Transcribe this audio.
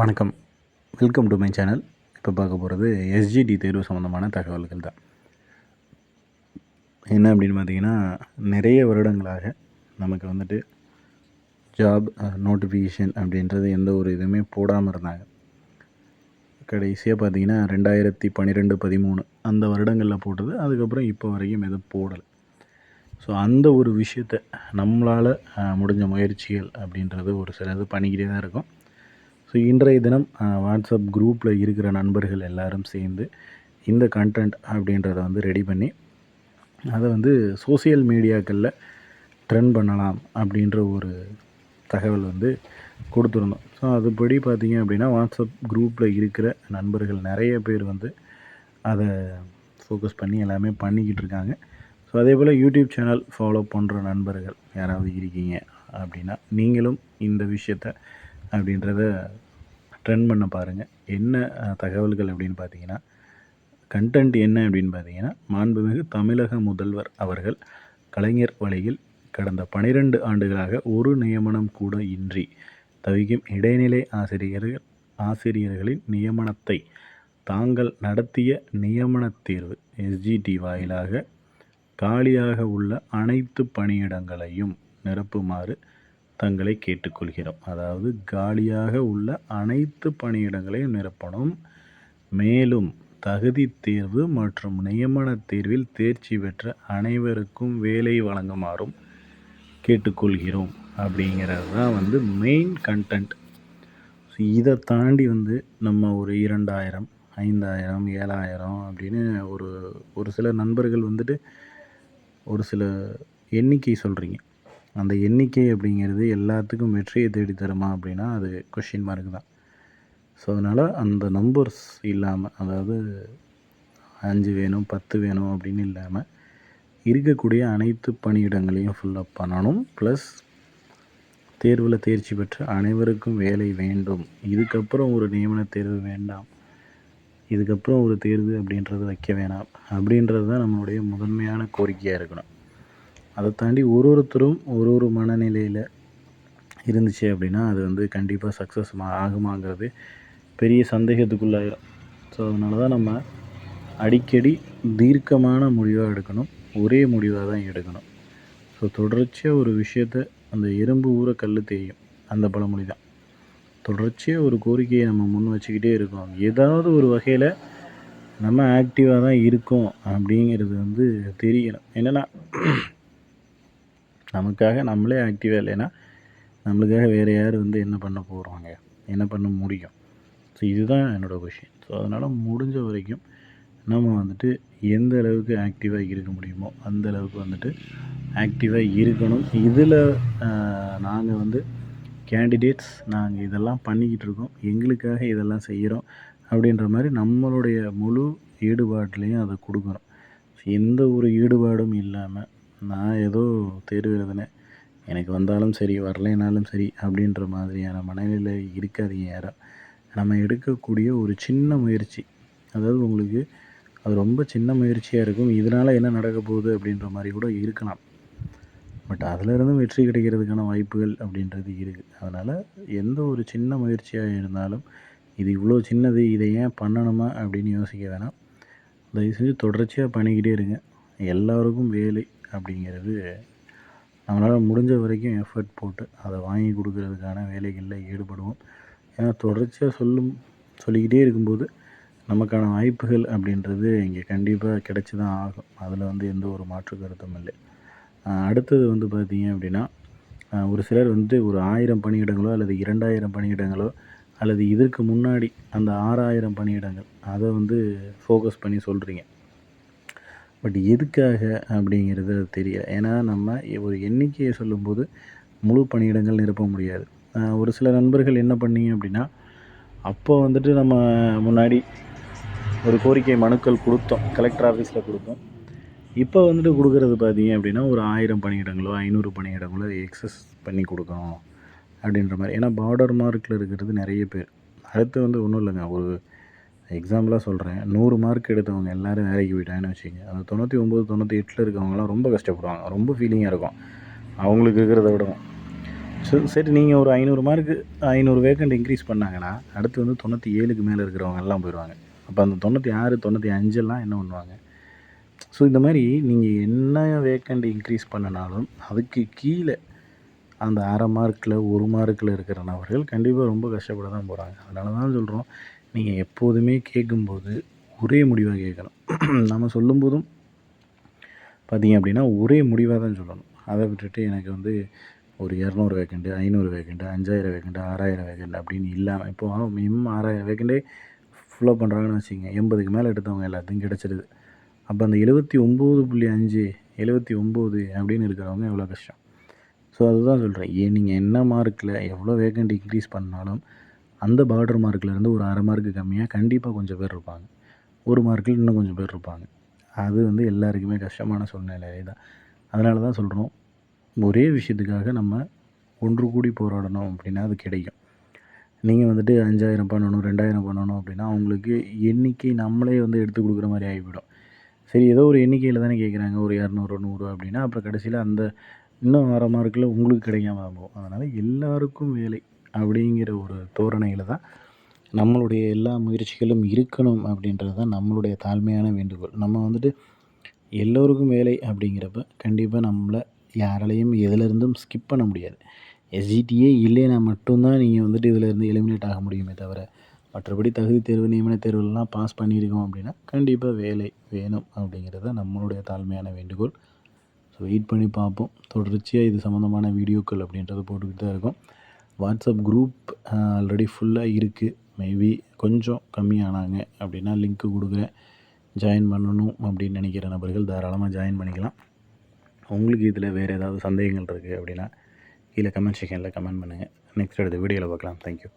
வணக்கம். Welcome to my channel இப்போ பார்க்க போகிறது எஸ்ஜிடி தேர்வு சம்மந்தமான தகவல்கள் தான் என்ன அப்படின்னு பார்த்தீங்கன்னா நிறைய வருடங்களாக நமக்கு வந்துட்டு ஜாப் நோட்டிஃபிகேஷன் அப்படின்றது எந்த ஒரு இதுவுமே போடாமல் இருந்தாங்க. கடைசியாக பார்த்தீங்கன்னா ரெண்டாயிரத்தி பன்னிரெண்டு பதிமூணு அந்த வருடங்களில் போட்டது. அதுக்கப்புறம் இப்போ வரைக்கும் எதுவும் போடலை. ஸோ அந்த ஒரு விஷயத்தை நம்மளால் முடிஞ்ச முயற்சிகள் அப்படின்றது ஒரு சிலது பண்ணிக்கிட்டே தான் இருக்கும். ஸோ இன்றைய தினம் வாட்ஸ்அப் குரூப்பில் இருக்கிற நண்பர்கள் எல்லாரும் சேர்ந்து இந்த கண்டென்ட் அப்படின்றத வந்து ரெடி பண்ணி அதை வந்து சோசியல் மீடியாக்களில் ட்ரெண்ட் பண்ணலாம் அப்படின்ற ஒரு தகவல் வந்து கொடுத்துருந்தோம். ஸோ அதுபடி பார்த்திங்க அப்படின்னா வாட்ஸ்அப் குரூப்பில் இருக்கிற நண்பர்கள் நிறைய பேர் வந்து அதை ஃபோக்கஸ் பண்ணி எல்லாமே பண்ணிக்கிட்டு இருக்காங்க. ஸோ அதே போல் யூடியூப் சேனல் ஃபாலோ பண்ணுற நண்பர்கள் யாராவது இருக்கீங்க அப்படின்னா நீங்களும் இந்த விஷயத்த அப்படின்றத ட்ரெண்ட் பண்ண பாருங்கள் என்ன தகவல்கள் அப்படின்னு பார்த்தீங்கன்னா கண்டென்ட் என்ன அப்படின்னு பார்த்தீங்கன்னா மாண்புமிகு தமிழக முதல்வர் அவர்கள் கலைஞர் வழியில் கடந்த பனிரெண்டு ஆண்டுகளாக ஒரு நியமனம் கூட இன்றி தவிக்கும் இடைநிலை ஆசிரியர்கள் ஆசிரியர்களின் நியமனத்தை தாங்கள் நடத்திய நியமன தேர்வு எஸ்ஜிடி வாயிலாக காலியாக உள்ள அனைத்து பணியிடங்களையும் நிரப்புமாறு தங்களை கேட்டுக்கொள்கிறோம். அதாவது காலியாக உள்ள அனைத்து பணியிடங்களையும் நிரப்பணும். மேலும் தகுதி தேர்வு மற்றும் நியமன தேர்வில் தேர்ச்சி பெற்ற அனைவருக்கும் வேலை வழங்குமாறும் கேட்டுக்கொள்கிறோம். அப்படிங்கிறது தான் வந்து மெயின் கண்டென்ட் இதை தாண்டி வந்து நம்ம ஒரு இரண்டாயிரம் ஐந்தாயிரம் ஏழாயிரம் அப்படின்னு ஒரு ஒரு சில நண்பர்கள் வந்துட்டு ஒரு சில எண்ணிக்கை சொல்கிறீங்க அந்த எண்ணிக்கை அப்படிங்கிறது எல்லாத்துக்கும் வெற்றியை தேடி தருமா அப்படின்னா அது கொஷின் மார்க் தான். ஸோ அதனால் அந்த நம்பர்ஸ் இல்லாமல் அதாவது அஞ்சு வேணும் பத்து வேணும் அப்படின்னு இல்லாமல் இருக்கக்கூடிய அனைத்து பணியிடங்களையும் ஃபுல்லப் பண்ணணும். ப்ளஸ் தேர்வில் தேர்ச்சி பெற்ற அனைவருக்கும் வேலை வேண்டும். இதுக்கப்புறம் ஒரு நியமன தேர்வு வேண்டாம். இதுக்கப்புறம் ஒரு தேர்வு அப்படின்றது வைக்க வேணாம். அப்படின்றது தான் நம்மளுடைய முதன்மையான கோரிக்கையாக இருக்கணும். அதை தாண்டி ஒரு ஒருத்தரும் ஒரு ஒரு மனநிலையில் இருந்துச்சு அப்படின்னா அது வந்து கண்டிப்பாக சக்ஸஸ் ஆகுமாங்கிறது பெரிய சந்தேகத்துக்குள்ளாயிரும் ஸோ அதனால தான் நம்ம அடிக்கடி தீர்க்கமான முடிவாக எடுக்கணும். ஒரே முடிவாக தான் எடுக்கணும். ஸோ தொடர்ச்சியாக ஒரு விஷயத்த அந்த எறும்பு ஊற கல் தேயும். அந்த பழமொழி தான் தொடர்ச்சியாக ஒரு கோரிக்கையை நம்ம முன் வச்சுக்கிட்டே இருக்கோம். ஏதாவது ஒரு வகையில் நம்ம ஆக்டிவாக தான் இருக்கோம் அப்படிங்கிறது வந்து தெரியணும். என்னென்னா நமக்காக நம்மளே ஆக்டிவாக இல்லைன்னா நம்மளுக்காக வேறு யார் வந்து என்ன பண்ண போகிறாங்க என்ன பண்ண முடியும்? ஸோ இதுதான் என்னோடய கொஷின் ஸோ அதனால் முடிஞ்ச வரைக்கும் நம்ம வந்துட்டு எந்த அளவுக்கு ஆக்டிவாக இருக்க முடியுமோ அந்த அளவுக்கு வந்துட்டு ஆக்டிவாக இருக்கணும். இதில் நாங்கள் வந்து கேண்டிடேட்ஸ் நாங்கள் இதெல்லாம் பண்ணிக்கிட்டு இருக்கோம். எங்களுக்காக இதெல்லாம் செய்கிறோம் அப்படின்ற மாதிரி நம்மளுடைய முழு ஈடுபாட்லேயும் அதை கொடுக்குறோம் எந்த ஒரு ஈடுபாடும் இல்லாமல் நான் ஏதோ தேர்வு எழுதினேன் எனக்கு வந்தாலும் சரி வரலைனாலும் சரி அப்படின்ற மாதிரியான மனநிலை இருக்காதீங்க யாரும் நம்ம எடுக்கக்கூடிய ஒரு சின்ன முயற்சி. அதாவது உங்களுக்கு அது ரொம்ப சின்ன முயற்சியாக இருக்கும். இதனால் என்ன நடக்க போகுது அப்படின்ற மாதிரி கூட இருக்கலாம். பட் அதிலிருந்தும் வெற்றி கிடைக்கிறதுக்கான வாய்ப்புகள் அப்படின்றது இருக்குது அதனால் எந்த ஒரு சின்ன முயற்சியாக இருந்தாலும் இது இவ்வளோ சின்னது இதை ஏன் பண்ணணுமா அப்படின்னு யோசிக்க வேணாம். தயவுசெஞ்சு தொடர்ச்சியாக பண்ணிக்கிட்டே இருங்க. எல்லோருக்கும் வேலை அப்படிங்கிறது நம்மளால் முடிஞ்ச வரைக்கும் எஃபர்ட் போட்டு அதை வாங்கி கொடுக்கறதுக்கான வேலைகளில் ஈடுபடுவோம். ஏன்னா தொடர்ச்சியாக சொல்லும் சொல்லிக்கிட்டே இருக்கும்போது நமக்கான வாய்ப்புகள் அப்படின்றது இங்கே கண்டிப்பாக கிடச்சி தான் ஆகும். அதில் வந்து எந்த ஒரு மாற்று கருத்தும் இல்லை. அடுத்தது வந்து பார்த்திங்க அப்படின்னா ஒரு சிலர் வந்து ஒரு ஆயிரம் பணியிடங்களோ அல்லது இரண்டாயிரம் பணியிடங்களோ அல்லது இதற்கு முன்னாடி அந்த ஆறாயிரம் பணியிடங்கள் அதை வந்து ஃபோக்கஸ் பண்ணி சொல்கிறீங்க பட் எதுக்காக அப்படிங்கிறது தெரியல. ஏன்னா நம்ம ஒரு எண்ணிக்கையை சொல்லும்போது முழு பணியிடங்கள் நிரப்ப முடியாது. ஒரு சில நண்பர்கள் என்ன பண்ணீங்க அப்படின்னா அப்போ வந்துட்டு நம்ம முன்னாடி ஒரு கோரிக்கை மனுக்கள் கொடுத்தோம். கலெக்டர் ஆஃபீஸில் கொடுத்தோம். இப்போ வந்துட்டு கொடுக்குறது பார்த்தீங்க அப்படின்னா ஒரு ஆயிரம் பணியிடங்களோ ஐநூறு பணியிடங்களோ எக்ஸஸ் பண்ணி கொடுக்கணும் அப்படின்ற மாதிரி. ஏன்னா பார்டர் மார்க்கில் இருக்கிறது நிறைய பேர். அடுத்து வந்து ஒன்றும் இல்லைங்க. ஒரு எக்ஸாம்பிளாக சொல்கிறேன் நூறு மார்க் எடுத்தவங்க எல்லோரும் வேலைக்கு போயிட்டாங்கன்னு வச்சுங்க அந்த தொண்ணூற்றி ஒம்பது தொண்ணூற்றி எட்டில் இருக்கவங்களாம் ரொம்ப கஷ்டப்படுவாங்க. ரொம்ப ஃபீலிங்காக இருக்கும். அவங்களுக்கு இருக்கிறத விடவும். ஸோ சரி நீங்கள் ஒரு ஐநூறு மார்க்கு ஐநூறு வேக்கண்ட் இன்க்ரீஸ் பண்ணாங்கன்னா அடுத்து வந்து தொண்ணூற்றி ஏழுக்கு மேலே இருக்கிறவங்க எல்லாம் போயிடுவாங்க அப்போ அந்த தொண்ணூற்றி ஆறு தொண்ணூற்றி அஞ்செல்லாம் என்ன பண்ணுவாங்க? ஸோ இந்த மாதிரி நீங்கள் என்ன வேக்கண்ட் இன்க்ரீஸ் பண்ணினாலும் அதுக்கு கீழே அந்த அரை மார்க்கில் ஒரு மார்க்கில் இருக்கிற நபர்கள் கண்டிப்பாக ரொம்ப கஷ்டப்பட தான் போகிறாங்க அதனால தான் சொல்கிறோம் நீங்கள் எப்போதுமே கேட்கும்போது ஒரே முடிவாக கேட்கணும் நம்ம சொல்லும்போதும் பார்த்தீங்க அப்படின்னா ஒரே முடிவாக தான் சொல்லணும். அதை விட்டுட்டு எனக்கு வந்து ஒரு இரநூறு வேக்கண்ட்டு ஐநூறு வேக்கண்ட்டு அஞ்சாயிரம் வேக்கண்ட்டு ஆறாயிரம் வேக்கண்ட் அப்படின்னு இல்லாமல் இப்போ மினிமம் ஆறாயிரம் வேக்கண்ட்டே ஃபுல்லாக பண்ணுறாங்கன்னு வச்சுக்கோங்க. எண்பதுக்கு மேலே எடுத்தவங்க எல்லாத்தையும் கிடச்சிடுது அப்போ அந்த எழுபத்தி ஒம்பது புள்ளி அஞ்சு எழுபத்தி ஒம்பது அப்படின்னு இருக்கிறவங்க எவ்வளோ கஷ்டம்? ஸோ அதுதான் சொல்கிறேன் ஏன் நீங்கள் என்ன மார்க்கில் எவ்வளோ வேக்கண்ட் இன்க்ரீஸ் பண்ணாலும் அந்த பார்டர் மார்க்லேருந்து ஒரு அரை மார்க்கு கம்மியாக கண்டிப்பாக கொஞ்சம் பேர் இருப்பாங்க. ஒரு மார்க்கில் இன்னும் கொஞ்சம் பேர் இருப்பாங்க. அது வந்து எல்லாருக்குமே கஷ்டமான சூழ்நிலை தான். அதனால தான் சொல்கிறோம் ஒரே விஷயத்துக்காக நம்ம ஒன்று கூடி போராடணும் அப்படின்னா அது கிடைக்கும். நீங்கள் வந்துட்டு அஞ்சாயிரம் பண்ணணும் ரெண்டாயிரம் பண்ணணும் அப்படின்னா அவங்களுக்கு எண்ணிக்கை நம்மளே வந்து எடுத்து கொடுக்குற மாதிரி ஆகிவிடும் சரி ஏதோ ஒரு எண்ணிக்கையில் தானே கேட்குறாங்க ஒரு இரநூறு நூறு அப்படின்னா அப்புறம் கடைசியில் அந்த இன்னும் வர மார்க்கில் உங்களுக்கு கிடைக்காம போகும். அதனால் எல்லாருக்கும் வேலை. அப்படிங்கிற ஒரு தோரணையில் தான் நம்மளுடைய எல்லா முயற்சிகளும் இருக்கணும் அப்படின்றது தான் நம்மளுடைய தாழ்மையான வேண்டுகோள். நம்ம வந்துட்டு எல்லோருக்கும் வேலை அப்படிங்கிறப்ப கண்டிப்பாக நம்மளை யாராலையும் எதுலேருந்தும் ஸ்கிப் பண்ண முடியாது. எஸ்ஜிடியே இல்லைன்னா மட்டும்தான் நீங்கள் வந்துட்டு இதிலேருந்து எலிமினேட் ஆக முடியுமே தவிர மற்றபடி தகுதி தேர்வு நியமன தேர்வுலாம் பாஸ் பண்ணியிருக்கோம் அப்படின்னா கண்டிப்பாக வேலை வேணும் அப்படிங்கிறது தான் நம்மளுடைய தாழ்மையான வேண்டுகோள். ஸோ வெயிட் பண்ணி பார்ப்போம். தொடர்ச்சியாக இது சம்மந்தமான வீடியோக்கள் அப்படின்றது போட்டுக்கிட்டு தான் இருக்கும். வாட்ஸ்அப் குரூப் ஆல்ரெடி ஃபுல்லாக இருக்குது மேபி கொஞ்சம் கம்மியானாங்க அப்படின்னா லிங்க்கு கொடுக்குறேன். ஜாயின் பண்ணணும் அப்படின்னு நினைக்கிற நபர்கள் தாராளமாக ஜாயின் பண்ணிக்கலாம். உங்களுக்கு இதில் வேறு ஏதாவது சந்தேகங்கள் இருக்குது அப்படின்னா கீழே கமெண்ட் செக்ஷனில் கமெண்ட் பண்ணுங்கள் நெக்ஸ்ட் அடுத்த வீடியோவில் பார்க்கலாம். தேங்க்யூ